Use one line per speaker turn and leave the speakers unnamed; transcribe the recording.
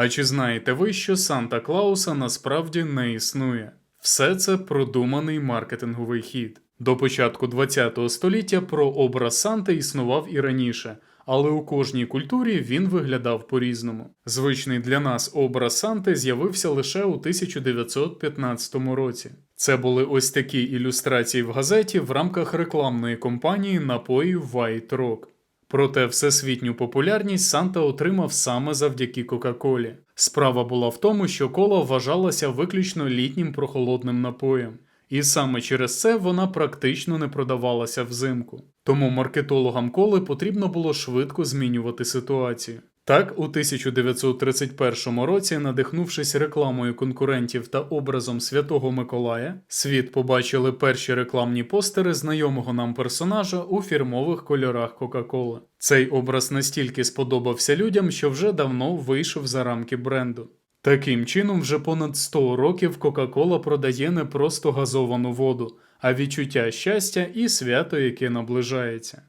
А чи знаєте ви, що Санта Клауса насправді не існує? Все це продуманий маркетинговий хід. До початку ХХ століття про образ Санти існував і раніше, але у кожній культурі він виглядав по-різному. Звичний для нас образ Санти з'явився лише у 1915 році. Це були ось такі ілюстрації в газеті в рамках рекламної кампанії напоїв White Rock. Проте всесвітню популярність Санта отримав саме завдяки Кока-Колі. Справа була в тому, що кола вважалася виключно літнім прохолодним напоєм, і саме через це вона практично не продавалася взимку. Тому маркетологам коли потрібно було швидко змінювати ситуацію. Так, у 1931 році, надихнувшись рекламою конкурентів та образом Святого Миколая, світ побачили перші рекламні постери знайомого нам персонажа у фірмових кольорах Кока-Коли. Цей образ настільки сподобався людям, що вже давно вийшов за рамки бренду. Таким чином, вже понад 100 років Кока-Кола продає не просто газовану воду, а відчуття щастя і свято, яке наближається.